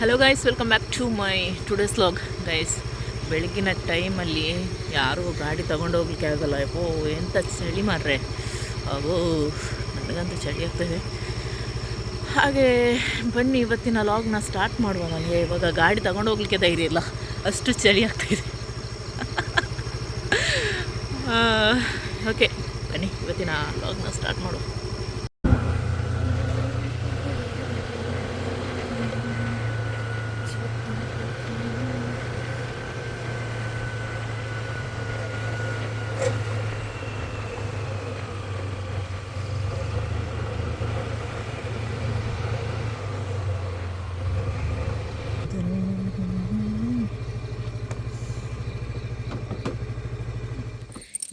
Hello guys welcome back to my today's vlog guys ಬೆಳಗಿನ ಟೈಮಲ್ಲಿ ಯಾರೂ ಗಾಡಿ ತಗೊಂಡು ಹೋಗ್ಲಿಕ್ಕೆ ಆಗೋಲ್ಲ. ಓ ಎಂಥ ಚಳಿ ಮಾರ್ರೆ. ಅಗೋ ನನಗಂತೂ ಚಳಿ ಆಗ್ತದೆ ಹಾಗೆ, ಬನ್ನಿ, ಇವತ್ತಿನ ಲಾಗ್ನ ಸ್ಟಾರ್ಟ್ ಮಾಡುವ ನನಗೆ ಇವಾಗ ಗಾಡಿ ತಗೊಂಡು ಹೋಗ್ಲಿಕ್ಕೆ ಧೈರ್ಯ ಇಲ್ಲ. ಅಷ್ಟು ಚಳಿ ಆಗ್ತಾಯಿದೆ ಓಕೆ ಬನ್ನಿ, ಇವತ್ತಿನ ಲಾಗ್ನ ಸ್ಟಾರ್ಟ್ ಮಾಡುವ.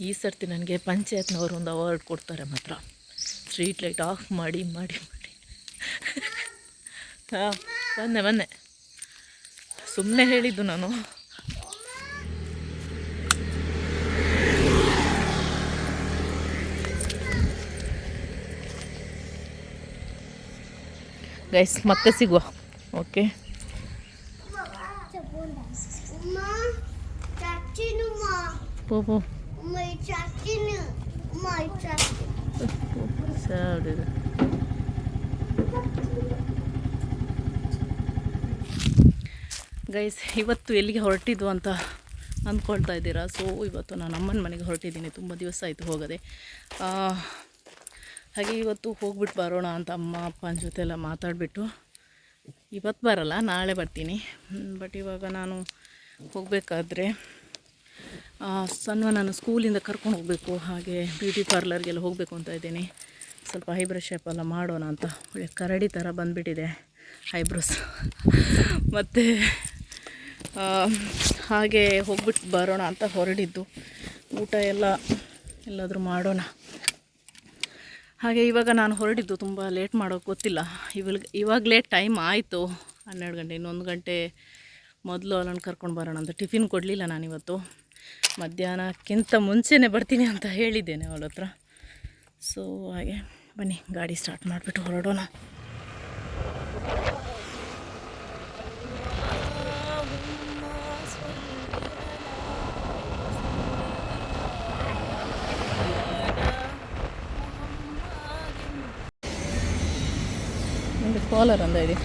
ಈ ಸರ್ತಿ ನನಗೆ ಪಂಚಾಯತ್ನವರು ಒಂದು ಅವಾರ್ಡ್ ಕೊಡ್ತಾರೆ ಮಾತ್ರ. ಸ್ಟ್ರೀಟ್ ಲೈಟ್ ಆಫ್ ಮಾಡಿ ಮಾಡಿ ಮಾಡಿ. ಹಾಂ ಬಂದೆ ಬಂದೆ ಸುಮ್ಮನೆ ಹೇಳಿದ್ದು ನಾನು. ಗೈಸ್ ಮತ್ತೆ ಸಿಗುವ. ಓಕೆ ಪೋ ಗೈಸ್ ಇವತ್ತು ಎಲ್ಲಿಗೆ ಹೊರಟಿದ್ದು ಅಂತ ಅಂದ್ಕೊಳ್ತಾ ಇದ್ದೀರಾ? ಸೊ ಇವತ್ತು ನಾನು ಅಮ್ಮನ ಮನೆಗೆ ಹೊರಟಿದ್ದೀನಿ. ತುಂಬ ದಿವಸ ಆಯಿತು ಹೋಗದೆ. ಹಾಗೆ ಇವತ್ತು ಹೋಗ್ಬಿಟ್ಟು ಬರೋಣ ಅಂತ ಅಮ್ಮ ಅಪ್ಪನ ಜೊತೆ ಎಲ್ಲ ಮಾತಾಡಿಬಿಟ್ಟು. ಇವತ್ತು ಬರಲ್ಲ, ನಾಳೆ ಬರ್ತೀನಿ. ಬಟ್ ಇವಾಗ ನಾನು ಹೋಗಬೇಕಾದ್ರೆ ಸಣ್ಣ ನಾನು ಸ್ಕೂಲಿಂದ ಕರ್ಕೊಂಡು ಹೋಗಬೇಕು. ಹಾಗೆ ಬ್ಯೂಟಿ ಪಾರ್ಲರ್ಗೆಲ್ಲ ಹೋಗಬೇಕು ಅಂತ ಇದ್ದೀನಿ. ಸ್ವಲ್ಪ ಐಬ್ರೋ ಶೇಪ್ ಎಲ್ಲ ಮಾಡೋಣ ಅಂತ. ಒಳ್ಳೆ ಕರಡಿ ಥರ ಬಂದುಬಿಟ್ಟಿದೆ ಐಬ್ರೋಸ್. ಮತ್ತು ಹಾಗೆ ಹೋಗ್ಬಿಟ್ಟು ಬರೋಣ ಅಂತ ಹೊರಡಿದ್ದು. ಊಟ ಎಲ್ಲ ಎಲ್ಲಾದರೂ ಮಾಡೋಣ. ಹಾಗೆ ಇವಾಗ ನಾನು ಹೊರಡಿದ್ದು ತುಂಬ ಲೇಟ್ ಮಾಡೋಕ್ಕೆ ಗೊತ್ತಿಲ್ಲ. ಇವಾಗ, ಇವಾಗಲೇ ಟೈಮ್ ಆಯಿತು. ಹನ್ನೆರಡು ಗಂಟೆ, ಇನ್ನೊಂದು ಗಂಟೆ ಮೊದಲು ಅವಳನ್ನು ಕರ್ಕೊಂಡು ಬರೋಣ ಅಂತ. ಟಿಫಿನ್ ಕೊಡಲಿಲ್ಲ ನಾನಿವತ್ತು. ಮಧ್ಯಾಹ್ನಕ್ಕಿಂತ ಮುಂಚೆನೇ ಬರ್ತೀನಿ ಅಂತ ಹೇಳಿದ್ದೇನೆ ಅವಳ ಹತ್ರ. ಸೊ ಹಾಗೆ ಬನ್ನಿ, ಗಾಡಿ ಸ್ಟಾರ್ಟ್ ಮಾಡಿಬಿಟ್ಟು ಹೊರಡೋಣ. ಒಂದು ಕಾಲರ್ ಅಂದ ಇದೆ.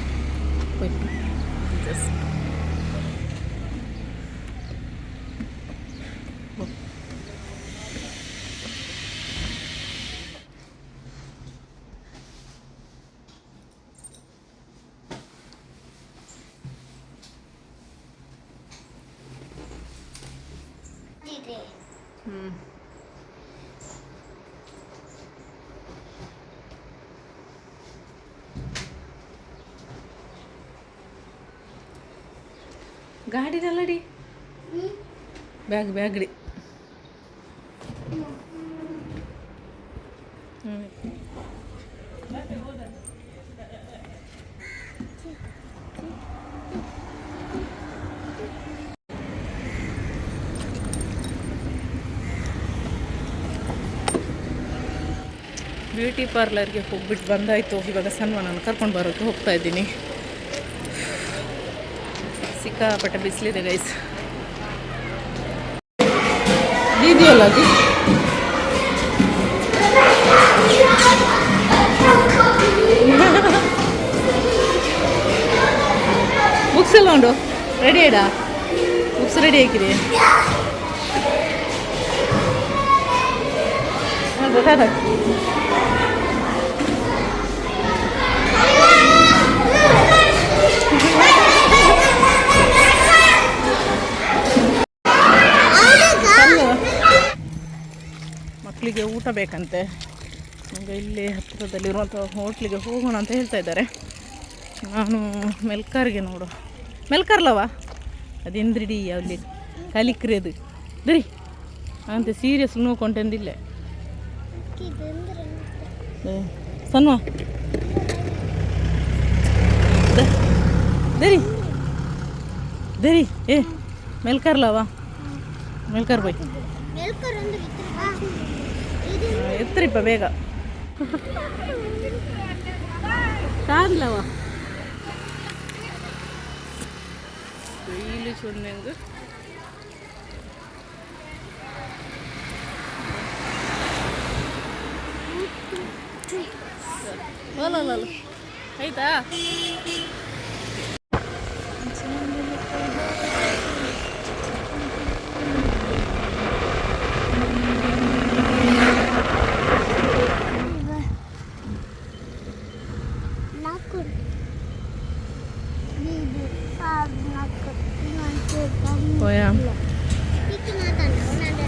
ಗಾಡಿನಲ್ಲಡಿ Hmm? ಬ್ಯಾಗ್ ಬ್ಯಾಗ್ಡಿ ಬ್ಯೂಟಿ ಪಾರ್ಲರ್ಗೆ ಹೋಗ್ಬಿಟ್ಟು ಬಂದಾಯಿತು ಇವಾಗ ಸನ್ಮಾನನ ಕರ್ಕೊಂಡು ಬರೋಕ್ಕೆ ಹೋಗ್ತಾ ಇದ್ದೀನಿ ಸಿಕ್ಕಾಪಟ್ಟೆ ಬಿಸಿಲಿದೆ ಗೈಸ್ ಇದೆಯಲ್ಲ ಅದು ಬುಕ್ಸ್ ಎಲ್ಲ ಉಂಟು ರೆಡಿ ಇಡಾ ಬುಕ್ಸ್ ರೆಡಿ ಹಾಕಿದೆ ಗೊತ್ತಾದ ಮಕ್ಕಳಿಗೆ ಊಟ ಬೇಕಂತೆ. ಈಗ ಇಲ್ಲಿ ಹತ್ತಿರದಲ್ಲಿರುವಂಥ ಹೋಟ್ಲಿಗೆ ಹೋಗೋಣ ಅಂತ ಹೇಳ್ತಾ ಇದ್ದಾರೆ. ನಾನು ಮೆಲ್ಕಾರ್ಗೆ ನೋಡು. ಮೆಲ್ಕಾರ್ಲವ? ಅದಿಂದ್ರಿಡಿ ಅಲ್ಲಿ ಕಲಿಕ್ರಿ ಅದು ದರಿ ಅಂತ ಸೀರಿಯಸ್ ನೋಡ್ಕೊಂಡೆಂದಿಲ್ಲ ಸನ್ವಾ. ದರಿ ದರಿ ಏ, ಮೆಲ್ಕಾರ್ಲವ? ಮೆಲ್ಕಾರ್ ಬೈ. Melkar ಅಂದ್ರೆ ಇದು ಎತ್ತರಿಪ್ಪ ಬೇಗ ಕಾದ್ಲವ ಸ್ವಿಮ್ಮಿಂಗ್ ಅಲ್ಲ ಆಯ್ತಾ ನಾಲ್ಕು ಆರು ನಾಲ್ಕು ಇನ್ನೊಂದು ಓಯಾ ಇದು ಮಾತಾಡ ನಾನು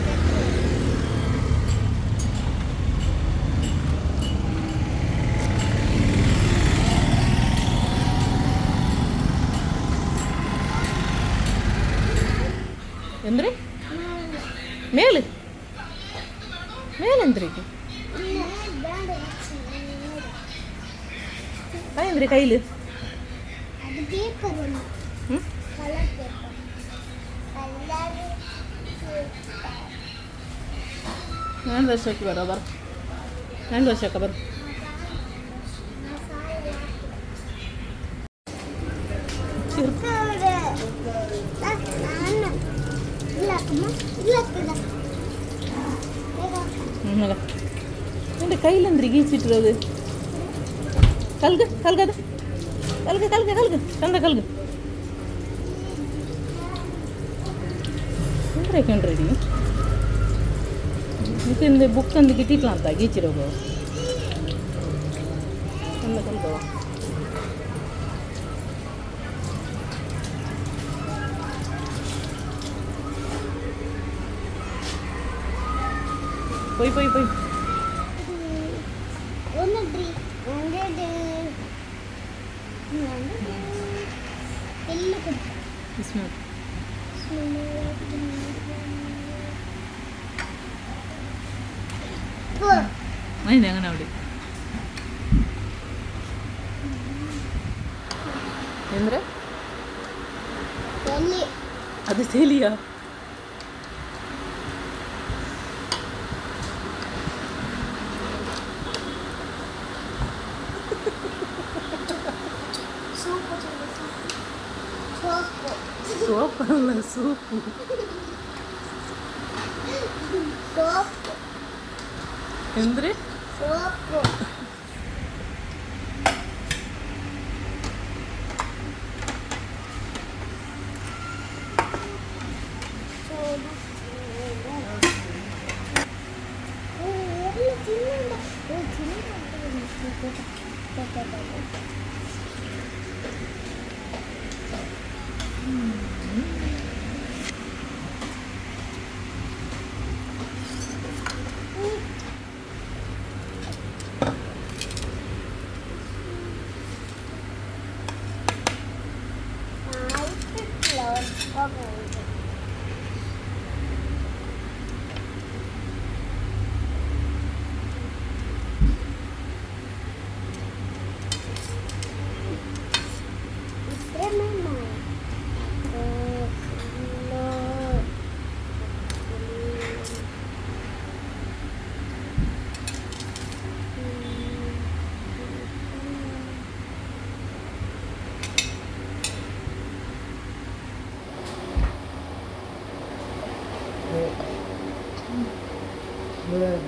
ಎಂದ್ರಿ ಮೇಲೆ ಮೇಲೆಂದ್ರಿ ಈಗ ಕಾಯಂದ್ರಿ ಕೈಲಿ ಹ್ಯಾಂಡ್ ವರ್ಷಕ್ಕೆ ಬರೋ ಬರ ಹ್ಯಾಂಡ್ ವರ್ಷಕ್ಕೆ ಬರು ಹ್ಞೂ ಎಂದ್ರೆ ಕೈಲಂದ್ರಿ ಗೀಚಿಟ್ಟಿರೋದು ಕಲ್ಗ ಕಲ್ಗದ ಕಲ್ಗ ಕಲ್ಗ ಕಲ್ಗ ಚಂದ ಕಲ್ಗ ಅಂದ್ರೆ ಕಣ್ರಿ ಇದರಿಂದ ಬುಕ್ ಅಂದು ಗಿಟ್ಟಿಟ್ಲ ಅಂತ ಗೀಚಿರೋದು ಚಂದ ಕಲ್ಗವ ಪೊಯ್ ಪೊಯ್ ಪೊಯ್ ಒಂದ್ರಿ ಅಂದ್ರೆ ಎಲ್ಲಿ ಅದು ತೇಲಿಯ ಸೋಪು ಸೋಪು ಸೋಪ್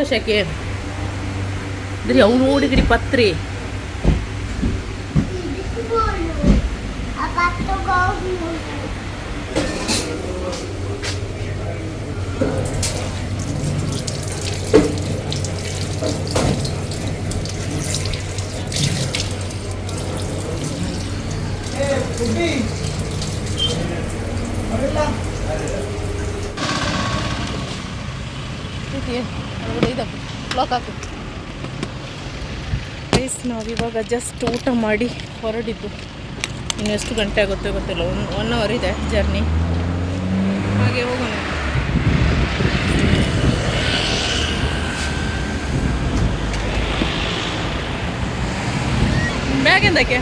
ಸಂತೋಷಕ್ಕೆ ಇದ್ರಿ ಅವ್ನು ನೋಡಿಗಿರಿ ಪತ್ರಿ Thank you. ಇವಾಗ ಜಸ್ಟ್ ಊಟ ಮಾಡಿ ಹೊರಡಿದ್ದು. ಇನ್ನು ಎಷ್ಟು ಗಂಟೆ ಆಗುತ್ತೆ ಗೊತ್ತಿಲ್ಲ. ಒನ್ ಒನ್ ಅವರ್ ಇದೆ ಜರ್ನಿ ಹಾಗೆ ಹೋಗೋಣ. ಬ್ಯಾಗ್ ಎಂದಕ್ಕೆ?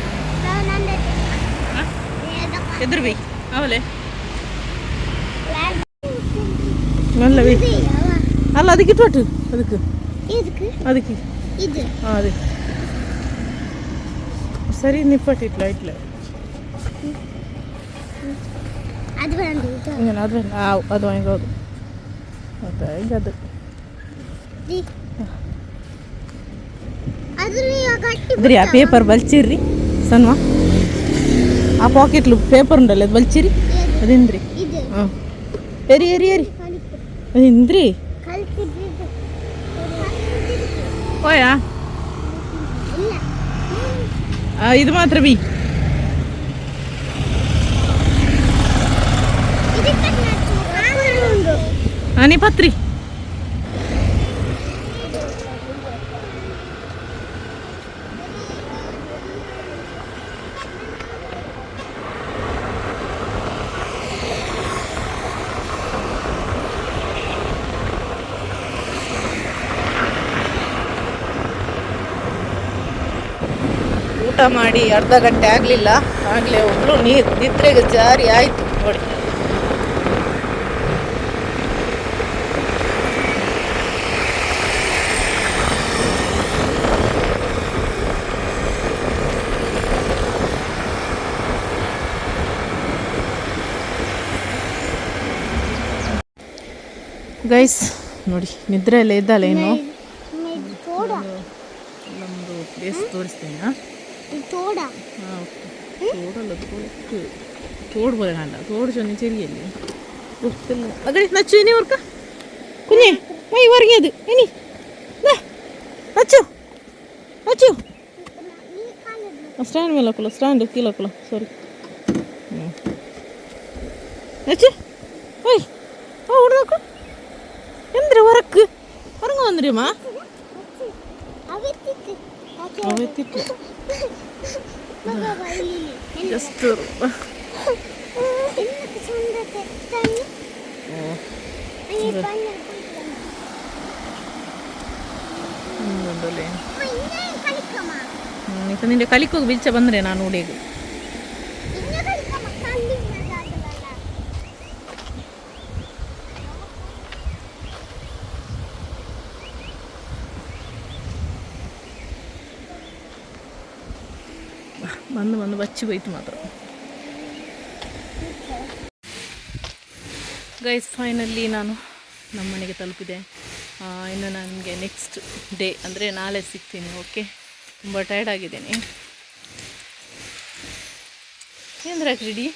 ಎದುರು ಬೈ. ಅವಲೇ ಅಲ್ಲ ಅದಕ್ಕೆ ಅದಕ್ಕೆ. ಇದಕ್ಕೆ? ಅದಕ್ಕೆ. ಇದು. ಹಾಂ ಅದೇ. સરી નિપટ એટલે એટલે ഇങ്ങനെ അത് ആ അത് വാങ്ങിക്കോ അത് അത് ഇതരി ആ പേപ്പർ വലിച്ചിരി സൺവാ ആ പോക്കറ്റിൽ പേപ്പർ ഉണ്ടല്ലോ അത് വലിച്ചിരി അത് എന്തിരി ആ എരി എരി എരി അത് എന്തിരി പോയാ ഇത് മാത്രമേ. അനി പത്രി. ಊಟ ಮಾಡಿ ಅರ್ಧ ಗಂಟೆ ಆಗಲಿಲ್ಲ. ಆಗಲೇ ಒಬ್ಬಳು ನೀರು ನಿದ್ರೆಗೆ ಜಾರಿ ಆಯಿತು. ನೋಡಿ. ಗೈಸ್ ನೋಡಿ ನಿದ್ರೆ ಎಲ್ಲ ಇದ್ದಾಳೆ ಇನ್ನು. ತೋಡ. ನಮ್ಮದು ಪ್ಲೇಸ್ ತೋರಿಸ್ತೇನೆ തോടാ. തോടല്ല തോട്ട് തോട് പോലെ കണ്ട തോട് ചൊന്നി ചെറിയല്ലേ മകളെ നച്ചു ഇനി ഓർക്ക. കുഞ്ഞേ മൈ ഉറങ്ങിയത്. ഇനി. നച്ചു. നച്ചു. സ്റ്റാൻഡ് മേലെ കുല സ്റ്റാൻഡ് കീഴെ കുല സോറി നച്ചു. ഓയ് ഓ ഇവിടെ നോക്കൂ. എന്തൊരു ഉറക്ക്. ഉറങ്ങുവന്നിരിയുമാ അവത്തിട്ട് ಎಂದ್ರೆ ಹೊರಕ್ಕೆ ಹೊರಗೆ ಬಂದ್ರಿ ಅಮ್ಮ ಅವಿತ್ತಿತ್ತು ಅವತ್ತಿತ್ತು ಮಗ ಇಲ್ಲಿ ಜಸ್ಟ್ ಇನ್ನಕ್ಕೆ ಸುಂದರತೆ ತಣ್ಣಿ ಅಯ್ಯ ಬಣ್ಣ ಒಂದೊಂದಲ್ಲೇ ಇನ್ನೇ ಕಲಿಕಮ್ಮ ಈಗ ನಿಂಗೆ ಕಲಿಕೋಗಿ ಬೀಚ ಬಂದರೆ ನಾನು ಉಡಿಗೆ ಬಚ್ಚಿ ಬೈತು ಮಾತ್ರ. ಗೈಸ್ ಫೈನಲ್ಲಿ ನಾನು ನಮ್ಮ ಮನೆಗೆ ತಲುಪಿದೆ ಇನ್ನು ನನಗೆ ನೆಕ್ಸ್ಟ್ ಡೇ ಅಂದರೆ ನಾಳೆ ಸಿಗ್ತೀನಿ ಓಕೆ ತುಂಬ ಟಯರ್ಡ್ ಆಗಿದ್ದೀನಿ. ರೆಡಿ